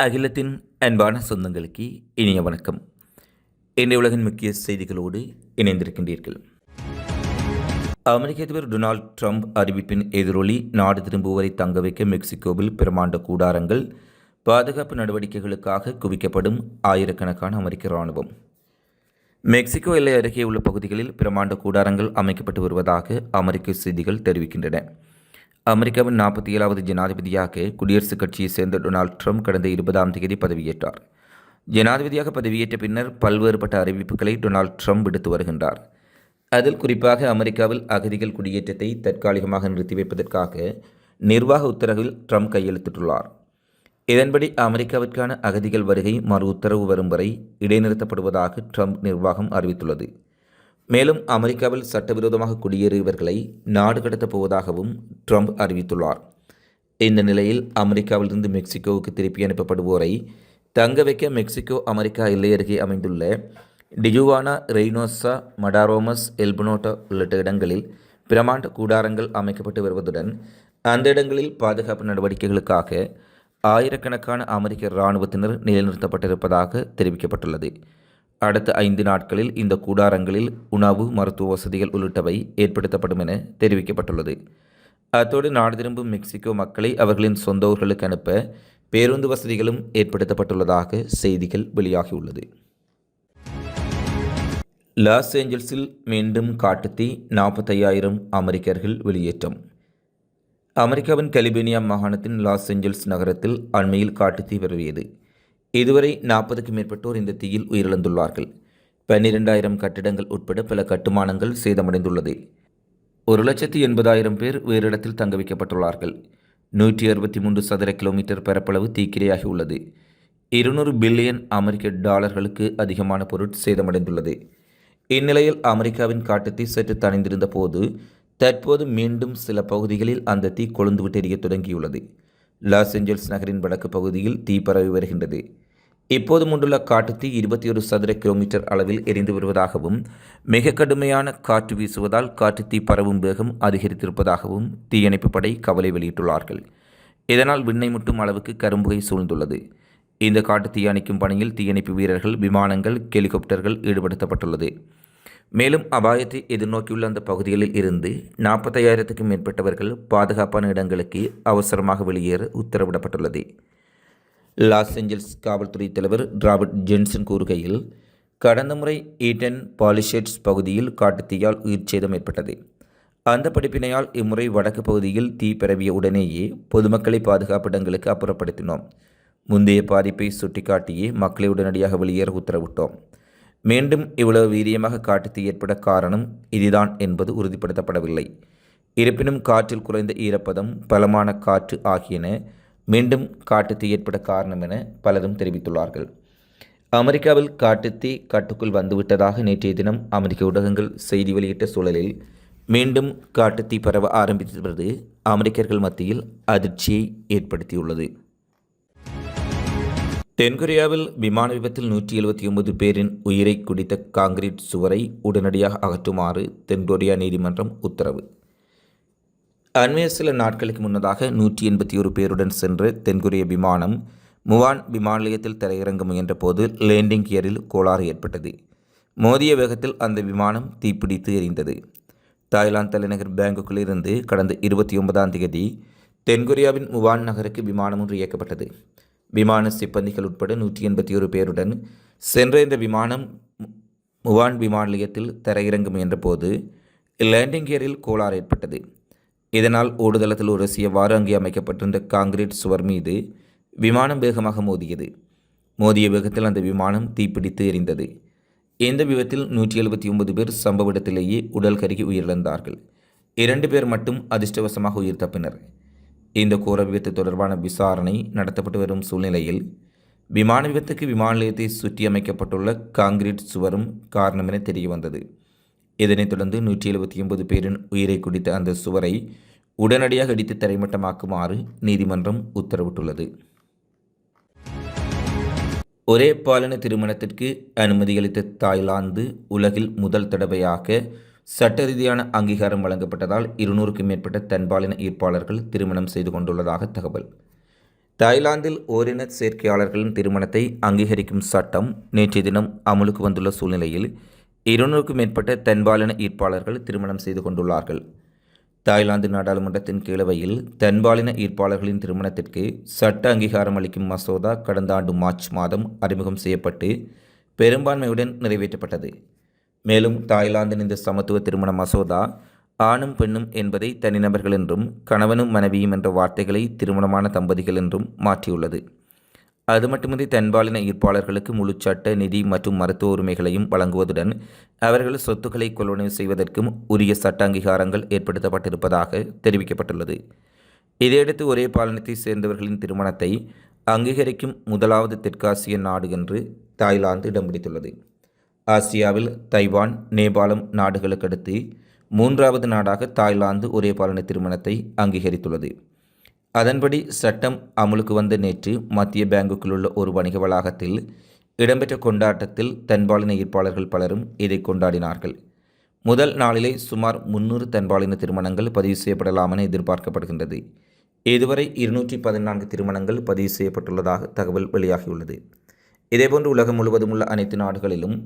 அகிலத்தின் அன்பான சொந்தங்களுக்கு இனிய வணக்கம். இன்றைய உலகின் முக்கிய செய்திகளோடு இணைந்திருக்கின்றீர்கள். அமெரிக்க அதிபர் டொனால்ட் ட்ரம்ப் அறிவிப்பின் எதிரொலி நாடு திரும்புவரை தங்க வைக்க மெக்சிகோவில் பிரமாண்ட கூடாரங்கள் பாதுகாப்பு நடவடிக்கைகளுக்காக குவிக்கப்படும் ஆயிரக்கணக்கான அமெரிக்க இராணுவம். மெக்சிகோ எல்லை அருகே உள்ள பகுதிகளில் பிரமாண்ட கூடாரங்கள் அமைக்கப்பட்டு வருவதாக அமெரிக்க செய்திகள் தெரிவிக்கின்றன. அமெரிக்காவின் நாற்பத்தி ஏழாவது ஜனாதிபதியாக குடியரசுக் கட்சியைச் சேர்ந்த டொனால்ட் ட்ரம்ப் கடந்த இருபதாம் தேதி பதவியேற்றார். ஜனாதிபதியாக பதவியேற்ற பின்னர் பல்வேறுபட்ட அறிவிப்புகளை டொனால்ட் ட்ரம்ப் விடுத்து வருகின்றார். அதில் குறிப்பாக அமெரிக்காவில் அகதிகள் குடியேற்றத்தை தற்காலிகமாக நிறுத்தி வைப்பதற்காக நிர்வாக உத்தரவில் ட்ரம்ப் கையெழுத்திட்டுள்ளார். இதன்படி அமெரிக்காவிற்கான அகதிகள் வருகை மறு உத்தரவு வரும் வரை இடைநிறுத்தப்படுவதாக ட்ரம்ப் நிர்வாகம் அறிவித்துள்ளது. மேலும் அமெரிக்காவில் சட்டவிரோதமாக குடியேறியவர்களை நாடு கடத்தப் போவதாகவும் ட்ரம்ப் அறிவித்துள்ளார். இந்த நிலையில் அமெரிக்காவிலிருந்து மெக்சிகோவுக்கு திருப்பி அனுப்பப்படுவோரை தங்க வைக்க மெக்சிகோ அமெரிக்கா எல்லை அருகே அமைந்துள்ள டிஜுவானா ரெய்னோசா மடாரோமஸ் எல்பனோட்டா உள்ளிட்ட இடங்களில் பிரமாண்ட கூடாரங்கள் அமைக்கப்பட்டு வருவதுடன் அந்த இடங்களில் பாதுகாப்பு நடவடிக்கைகளுக்காக ஆயிரக்கணக்கான அமெரிக்க இராணுவத்தினர் நிலைநிறுத்தப்பட்டிருப்பதாக தெரிவிக்கப்பட்டுள்ளது. அடுத்த ஐந்து நாட்களில் இந்த கூடாரங்களில் உணவு மருத்துவ வசதிகள் உள்ளிட்டவை ஏற்படுத்தப்படும் என தெரிவிக்கப்பட்டுள்ளது. அத்தோடு நாடு திரும்பும் மெக்சிகோ மக்களை அவர்களின் சொந்த ஊர்களுக்கு அனுப்ப பேருந்து வசதிகளும் ஏற்படுத்தப்பட்டுள்ளதாக செய்திகள் வெளியாகியுள்ளது. லாஸ் ஏஞ்சல்ஸில் மீண்டும் காட்டுத்தீ நாற்பத்தையாயிரம் அமெரிக்கர்கள் வெளியேற்றம். அமெரிக்காவின் கலிபோர்னியா மாகாணத்தின் லாஸ் ஏஞ்சல்ஸ் நகரத்தில் அண்மையில் காட்டுத்தீ பரவியது. இதுவரை நாற்பதுக்கும் மேற்பட்டோர் இந்த தீயில் உயிரிழந்துள்ளார்கள். பன்னிரெண்டாயிரம் கட்டிடங்கள் உட்பட பல கட்டுமானங்கள் சேதமடைந்துள்ளது. ஒரு லட்சத்தி எண்பதாயிரம் பேர் உயிரிடத்தில் தங்க வைக்கப்பட்டுள்ளார்கள். நூற்றி அறுபத்தி மூன்று சதுர கிலோமீட்டர் பரப்பளவு தீக்கிரையாகி உள்ளது இருநூறு பில்லியன் அமெரிக்க டாலர்களுக்கு அதிகமான பொருட் சேதமடைந்துள்ளது. இந்நிலையில் அமெரிக்காவின் காட்டுத்தீ சற்று தணிந்திருந்த போது தற்போது மீண்டும் சில பகுதிகளில் அந்த தீ கொழுந்துவிட்டு எரிய தொடங்கியுள்ளது. லாஸ் ஏஞ்சல்ஸ் நகரின் வடக்கு பகுதியில் தீ பரவி வருகின்றது. இப்போது முண்டுள்ள காட்டுத்தீ இருபத்தி ஒரு சதுர கிலோமீட்டர் அளவில் எரிந்து வருவதாகவும் மிக கடுமையான காற்று வீசுவதால் காட்டுத்தீ பரவும் வேகம் அதிகரித்திருப்பதாகவும் தீயணைப்பு படை கவலை வெளியிட்டுள்ளார்கள். இதனால் விண்ணை முட்டும் அளவுக்கு கரும்புகை சூழ்ந்துள்ளது. இந்த காட்டு தீயணைக்கும் பணியில் தீயணைப்பு வீரர்கள் விமானங்கள் ஹெலிகாப்டர்கள் ஈடுபடுத்தப்பட்டுள்ளது. மேலும் அபாயத்தை எதிர்நோக்கியுள்ள அந்த பகுதிகளில் இருந்து நாற்பத்தையாயிரத்துக்கும் மேற்பட்டவர்கள் பாதுகாப்பான இடங்களுக்கு அவசரமாக வெளியேற உத்தரவிடப்பட்டுள்ளது. லாஸ் ஏஞ்சல்ஸ் காவல்துறை தலைவர் ராபர்ட் ஜென்சன் கூறுகையில் கடந்த முறை ஈட்டன் பாலிஷெட்ஸ் பகுதியில் காட்டுத்தீயால் உயிர் சேதம் ஏற்பட்டது. அந்த படிப்பினையால் இம்முறை வடக்கு பகுதியில் தீ பரவிய உடனேயே பொதுமக்களை பாதுகாப்பு இடங்களுக்கு அப்புறப்படுத்தினோம். முந்தைய பாதிப்பை சுட்டிக்காட்டியே மக்களை உடனடியாக வெளியேற உத்தரவிட்டோம். மீண்டும் இவ்வளவு வீரியமாக காட்டுத்தீ ஏற்பட காரணம் இதுதான் என்பது உறுதிப்படுத்தப்படவில்லை. இருப்பினும் காற்றில் குறைந்த ஈரப்பதம் பலமான காற்று ஆகியன மீண்டும் காட்டுத்தீ ஏற்பட காரணம் என பலரும் தெரிவித்துள்ளார்கள். அமெரிக்காவில் காட்டுத்தீ கட்டுக்குள் வந்துவிட்டதாக நேற்றைய தினம் அமெரிக்க ஊடகங்கள் செய்தி வெளியிட்ட சூழலில் மீண்டும் காட்டுத்தீ பரவ ஆரம்பித்திருப்பது அமெரிக்கர்கள் மத்தியில் அதிர்ச்சியை ஏற்படுத்தியுள்ளது. தென்கொரியாவில் விமான விபத்தில் நூற்றி எழுபத்தி ஒன்பது பேரின் உயிரை குடித்த காங்கிரீட் சுவரை உடனடியாக அகற்றுமாறு தென்கொரியா நீதிமன்றம் உத்தரவு. அண்மைய சில நாட்களுக்கு முன்னதாக நூற்றி எண்பத்தி ஒரு பேருடன் சென்று தென்கொரிய விமானம் முவான் விமான நிலையத்தில் திரையிறங்க முயன்ற போது லேண்டிங் கியரில் கோளாறு ஏற்பட்டது. மோதிய வேகத்தில் அந்த விமானம் தீப்பிடித்து எரிந்தது. தாய்லாந்து தலைநகர் பேங்குக்கிலிருந்து கடந்த இருபத்தி ஒன்பதாம் தேதி தென்கொரியாவின் முவான் நகருக்கு விமானம் ஒன்று இயக்கப்பட்டது. விமான சிப்பந்திகள் உட்பட நூற்றி எண்பத்தி ஒரு பேருடன் சென்ற இந்த விமானம் முவான் விமான நிலையத்தில் தரையிறங்க முயன்றபோது லேண்டிங் கியரில் கோளாறு ஏற்பட்டது. இதனால் ஓடுதளத்தில் உரசியவாறு அங்கே அமைக்கப்பட்டிருந்த காங்கிரீட் சுவர் மீது விமானம் வேகமாக மோதியது. மோதிய வேகத்தில் அந்த விமானம் தீப்பிடித்து எரிந்தது. இந்த விபத்தில் நூற்றி எழுபத்தி ஒன்பது பேர் சம்பவ இடத்திலேயே உடல் கருகி உயிரிழந்தார்கள். இரண்டு பேர் மட்டும் அதிர்ஷ்டவசமாக உயிர் தப்பினர். இந்த கோர விபத்து தொடர்பான விசாரணை நடத்தப்பட்டு வரும் சூழ்நிலையில் விமான விபத்துக்கு விமான நிலையத்தை சுற்றி அமைக்கப்பட்டுள்ள காங்கிரீட் சுவரும் காரணம் என தெரிய வந்தது இதனைத் தொடர்ந்து நூற்றி எழுபத்தி ஒன்பது பேரின் உயிரை குடித்த அந்த சுவரை உடனடியாக இடித்து தரைமட்டமாக்குமாறு நீதிமன்றம் உத்தரவிட்டுள்ளது. ஒரே பாலின திருமணத்திற்கு அனுமதி அளித்த தாய்லாந்து உலகில் முதல் தடவையாக சட்ட ரீதியான அங்கீகாரம் வழங்கப்பட்டதால் இருநூறுக்கும் மேற்பட்ட தன்பாலின ஈர்ப்பாளர்கள் திருமணம் செய்து கொண்டுள்ளதாக தகவல். தாய்லாந்தில் ஓரின சேர்க்கையாளர்களின் திருமணத்தை அங்கீகரிக்கும் சட்டம் நேற்றைய தினம் அமலுக்கு வந்துள்ள சூழ்நிலையில் இருநூறுக்கும் மேற்பட்ட தென்பாலின ஈர்ப்பாளர்கள் திருமணம் செய்து கொண்டுள்ளார்கள். தாய்லாந்து நாடாளுமன்றத்தின் கீழவையில் தென்பாலின ஈர்ப்பாளர்களின் திருமணத்திற்கு சட்ட அங்கீகாரம் அளிக்கும் மசோதா கடந்த ஆண்டு மார்ச் மாதம் அறிமுகம் செய்யப்பட்டு பெரும்பான்மையுடன் நிறைவேற்றப்பட்டது. மேலும் தாய்லாந்தின் இந்த சமத்துவ திருமண மசோதா ஆணும் பெண்ணும் என்பதை தனிநபர்கள் என்றும் கணவனும் மனைவியும் என்ற வார்த்தைகளை திருமணமான தம்பதிகள் என்றும் மாற்றியுள்ளது. அது மட்டுமின்றி தென்பாலின ஈர்ப்பாளர்களுக்கு முழு சட்ட நிதி மற்றும் மருத்துவ உரிமைகளையும் வழங்குவதுடன் அவர்கள் சொத்துக்களை கொள்வனவு செய்வதற்கும் உரிய சட்ட அங்கீகாரங்கள் ஏற்படுத்தப்பட்டிருப்பதாக தெரிவிக்கப்பட்டுள்ளது. இதையடுத்து ஒரே பாலினத்தை சேர்ந்தவர்களின் திருமணத்தை அங்கீகரிக்கும் முதலாவது தெற்காசிய நாடு என்று தாய்லாந்து இடம் பிடித்துள்ளது. ஆசியாவில் தைவான் நேபாளம் நாடுகளுக்கடுத்து மூன்றாவது நாடாக தாய்லாந்து ஒரே பாலின திருமணத்தை அங்கீகரித்துள்ளது. அதன்படி சட்டம் அமலுக்கு வந்த நேற்று மத்திய பேங்குக்குள்ள ஒரு வணிக வளாகத்தில் இடம்பெற்ற கொண்டாட்டத்தில் தன்பாலின ஈர்ப்பாளர்கள் பலரும் இதை கொண்டாடினார்கள். முதல் நாளிலே சுமார் முன்னூறு தன்பாலின திருமணங்கள் பதிவு செய்யப்படலாம் என எதிர்பார்க்கப்படுகின்றது. இதுவரை இருநூற்றி பதினான்கு திருமணங்கள் பதிவு செய்யப்பட்டுள்ளதாக தகவல் வெளியாகியுள்ளது. இதேபோன்று உலகம் முழுவதும் உள்ள அனைத்து நாடுகளிலும்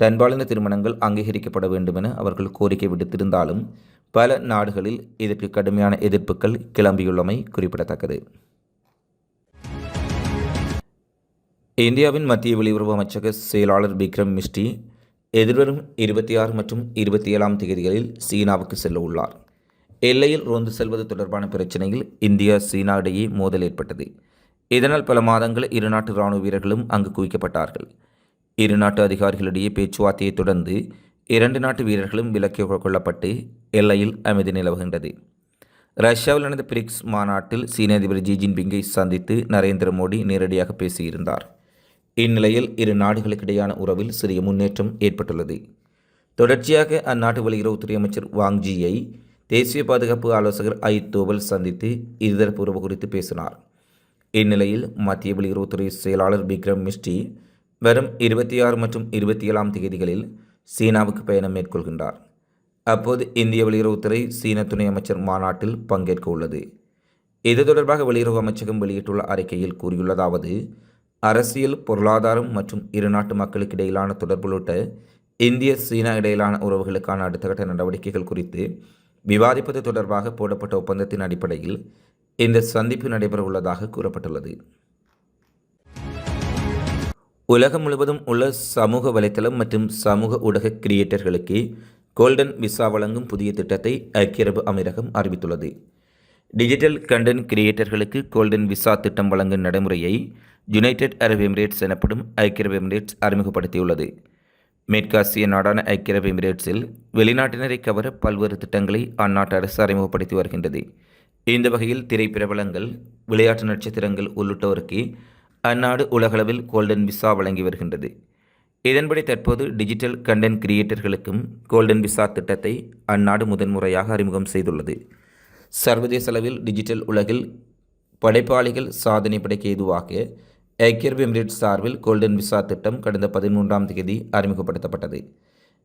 தன்பாலின திருமணங்கள் அங்கீகரிக்கப்பட வேண்டும் என அவர்கள் கோரிக்கை விடுத்திருந்தாலும் பல நாடுகளில் இதற்கு கடுமையான எதிர்ப்புகள் கிளம்பியுள்ளமை குறிப்பிடத்தக்கது. இந்தியாவின் மத்திய வெளியுறவு அமைச்சக செயலாளர் விக்ரம் மிஸ்டி எதிர்வரும் இருபத்தி ஆறு மற்றும் இருபத்தி ஏழாம் தேதிகளில் சீனாவுக்கு செல்ல உள்ளார். எல்லையில் ரோந்து செல்வது தொடர்பான பிரச்சினையில் இந்தியா சீனா இடையே மோதல் ஏற்பட்டது. இதனால் பல மாதங்கள் இரு நாட்டு இராணுவ வீரர்களும் அங்கு குவிக்கப்பட்டார்கள். இரு நாட்டு அதிகாரிகளிடையே பேச்சுவார்த்தையை தொடர்ந்து இரண்டு நாட்டு வீரர்களும் விலக்கி கொள்ளப்பட்டு எல்லையில் அமைதி நிலவுகின்றது. ரஷ்யாவில் நடந்த பிரிக்ஸ் மாநாட்டில் சீன அதிபர் ஜி ஜின்பிங்கை சந்தித்து நரேந்திர மோடி நேரடியாக பேசியிருந்தார். இந்நிலையில் இரு நாடுகளுக்கிடையான உறவில் சிறிய முன்னேற்றம் ஏற்பட்டுள்ளது. தொடர்ச்சியாக அந்நாட்டு வெளியுறவுத்துறை அமைச்சர் வாங்ஜியை தேசிய பாதுகாப்பு ஆலோசகர் ஐ தோவல் சந்தித்து இருதரப்பு உறவு குறித்து பேசினார். இந்நிலையில் மத்திய வெளியுறவுத்துறை செயலாளர் விக்ரம் மிஸ்டி வரும் இருபத்தி ஆறு மற்றும் இருபத்தி ஏழாம் தேதிகளில் சீனாவுக்கு பயணம் மேற்கொள்கின்றார். அப்போது இந்திய வெளியுறவுத்துறை சீன துணை அமைச்சர் மாநாட்டில் பங்கேற்க உள்ளது. இது தொடர்பாக வெளியுறவு அமைச்சகம் வெளியிட்டுள்ள அறிக்கையில் கூறியுள்ளதாவது அரசியல் பொருளாதாரம் மற்றும் இரு நாட்டு மக்களுக்கு இடையிலான தொடர்பு உள்ளிட்ட இந்திய சீனா இடையிலான உறவுகளுக்கான அடுத்த கட்ட நடவடிக்கைகள் குறித்து விவாதிப்பது தொடர்பாக போடப்பட்ட ஒப்பந்தத்தின் அடிப்படையில் இந்த சந்திப்பு நடைபெற உள்ளதாக கூறப்பட்டுள்ளது. உலகம் முழுவதும் உள்ள சமூக வலைத்தளம் மற்றும் சமூக ஊடக கிரியேட்டர்களுக்கு கோல்டன் விசா வழங்கும் புதிய திட்டத்தை ஐக்கிய அரபு அமீரகம் அறிவித்துள்ளது. டிஜிட்டல் கண்டென்ட் கிரியேட்டர்களுக்கு கோல்டன் விசா திட்டம் வழங்கும் நடைமுறையை யுனைடெட் அரபு எமிரேட்ஸ் எனப்படும் ஐக்கிய அரபு எமிரேட்ஸ் அறிமுகப்படுத்தியுள்ளது. மேற்காசிய நாடான ஐக்கிய அரபு எமிரேட்ஸில் வெளிநாட்டினரை கவர பல்வேறு திட்டங்களை அந்நாட்டு அரசு அறிமுகப்படுத்தி வருகின்றது. இந்த வகையில் திரைப்பிரபலங்கள் விளையாட்டு நட்சத்திரங்கள் உள்ளிட்டோருக்கு அந்நாடு உலகளவில் கோல்டன் விசா வழங்கி வருகின்றது. இதன்படி தற்போது டிஜிட்டல் கண்டென்ட் கிரியேட்டர்களுக்கும் கோல்டன் விசா திட்டத்தை அந்நாடு முதன்முறையாக அறிமுகம் செய்துள்ளது. சர்வதேச அளவில் டிஜிட்டல் உலகில் படைப்பாளிகள் சாதனை படைக்க ஏதுவாக ஐக்கிய எமிரேட் சார்பில் கோல்டன் விசா திட்டம் கடந்த பதிமூன்றாம் தேதி அறிமுகப்படுத்தப்பட்டது.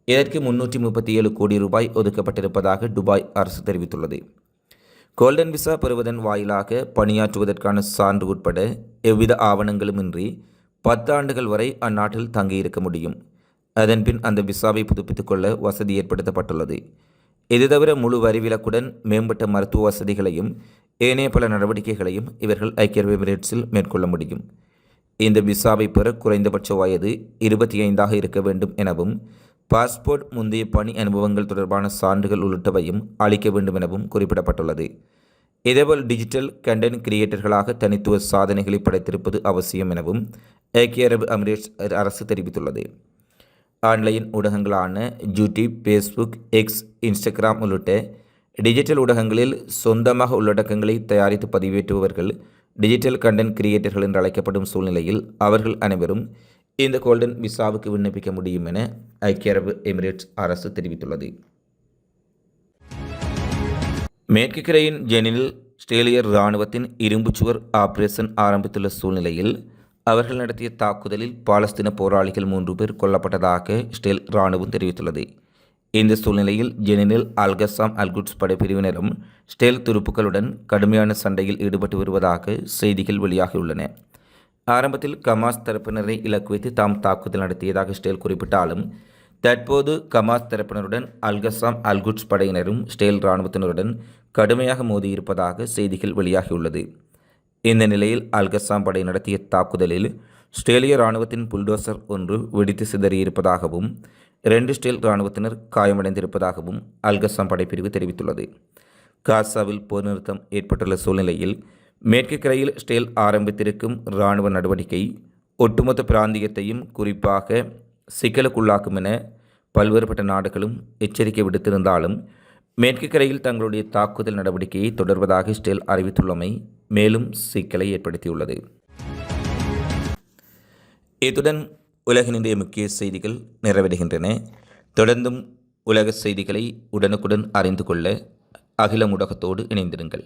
இதற்கு முன்னூற்றி முப்பத்தி ஏழு கோடி ரூபாய் ஒதுக்கப்பட்டிருப்பதாக டுபாய் அரசு தெரிவித்துள்ளது. கோல்டன் விசா பெறுவதன் வாயிலாக பணியாற்றுவதற்கான சான்று உட்பட எவ்வித ஆவணங்களுமின்றி பத்து ஆண்டுகள் வரை அந்நாட்டில் தங்கியிருக்க முடியும். அதன்பின் அந்த விசாவை புதுப்பித்துக் கொள்ள வசதி ஏற்படுத்தப்பட்டுள்ளது. இது தவிர முழு வரிவிலக்குடன் மேம்பட்ட மருத்துவ வசதிகளையும் ஏனைய பல நடவடிக்கைகளையும் இவர்கள் ஐக்கிய அரபு எமிரேட்ஸில் மேற்கொள்ள முடியும். இந்த விசாவை பெற குறைந்தபட்ச வயது இருபத்தி ஐந்தாக இருக்க வேண்டும் எனவும் பாஸ்போர்ட் முந்தைய பணி அனுபவங்கள் தொடர்பான சான்றுகள் உள்ளிட்டவையும் அளிக்க வேண்டும் எனவும் குறிப்பிடப்பட்டுள்ளது. இதேபோல் டிஜிட்டல் கண்டென்ட் கிரியேட்டர்களாக தனித்துவ சாதனைகளை படைத்திருப்பது அவசியம் எனவும் ஐக்கிய அரபு அமிரேட்ஸ் அரசு தெரிவித்துள்ளது. ஆன்லைன் ஊடகங்களான யூடியூப் ஃபேஸ்புக் எக்ஸ் இன்ஸ்டாகிராம் உள்ளிட்ட டிஜிட்டல் ஊடகங்களில் சொந்தமாக உள்ளடக்கங்களை தயாரித்து பதிவேற்றுபவர்கள் டிஜிட்டல் கண்டென்ட் கிரியேட்டர்கள் என்று அழைக்கப்படும் சூழ்நிலையில் அவர்கள் அனைவரும் இந்த கோல்டன் விசாவுக்கு விண்ணப்பிக்க முடியும் என ஐக்கிய அரபு எமிரேட்ஸ் அரசு தெரிவித்துள்ளது. மேற்கு கரையின் ஜெனில் ஸ்ட்ரேலிய இராணுவத்தின் இரும்பு சுவர் ஆபரேஷன் ஆரம்பித்துள்ள சூழ்நிலையில் அவர்கள் நடத்திய தாக்குதலில் பாலஸ்தீன போராளிகள் மூன்று பேர் கொல்லப்பட்டதாக ஸ்டேல் இராணுவம் தெரிவித்துள்ளது. இந்த சூழ்நிலையில் ஜெனினில் அல்கசாம் அல்குட்ஸ் படைப்பிரிவினரும் ஸ்டேல் துருப்புக்களுடன் கடுமையான சண்டையில் ஈடுபட்டு வருவதாக செய்திகள் வெளியாகியுள்ளன. ஆரம்பத்தில் கமாஸ் தரப்பினரை இலக்கு வைத்து தாம் தாக்குதல் நடத்தியதாக ஸ்டேல் குறிப்பிட்டாலும் தற்போது கமாஸ் தரப்பினருடன் அல்கசாம் அல்குட்ஸ் படையினரும் ஸ்டேல் இராணுவத்தினருடன் கடுமையாக மோதியிருப்பதாக செய்திகள் வெளியாகியுள்ளது. இந்த நிலையில் அல்கசாம் படை நடத்திய தாக்குதலில் ஸ்டேலிய இராணுவத்தின் புல்டோசர் ஒன்று வெடித்து சிதறியிருப்பதாகவும் இரண்டு ஸ்டேல் இராணுவத்தினர் காயமடைந்திருப்பதாகவும் அல்கசாம் படைப்பிரிவு தெரிவித்துள்ளது. காசாவில் போர் நிறுத்தம் ஏற்பட்டுள்ள சூழ்நிலையில் மேற்கு கரையில் ஸ்டேல் ஆரம்பித்திருக்கும் இராணுவ நடவடிக்கை ஒட்டுமொத்த பிராந்தியத்தையும் குறிப்பாக சிக்கலுக்குள்ளாக்கும் என பல்வேறுபட்ட நாடுகளும் எச்சரிக்கை விடுத்திருந்தாலும் மேற்கு கரையில் தங்களுடைய தாக்குதல் நடவடிக்கையை தொடர்வதாக ஸ்டேல் அறிவித்துள்ளமை மேலும் சிக்கலை ஏற்படுத்தியுள்ளது. இத்துடன் உலகினுடைய முக்கிய செய்திகள் நிறைவடைகின்றன. தொடர்ந்தும் உலக செய்திகளை உடனுக்குடன் அறிந்து கொள்ள அகில ஊடகத்தோடு இணைந்திருங்கள்.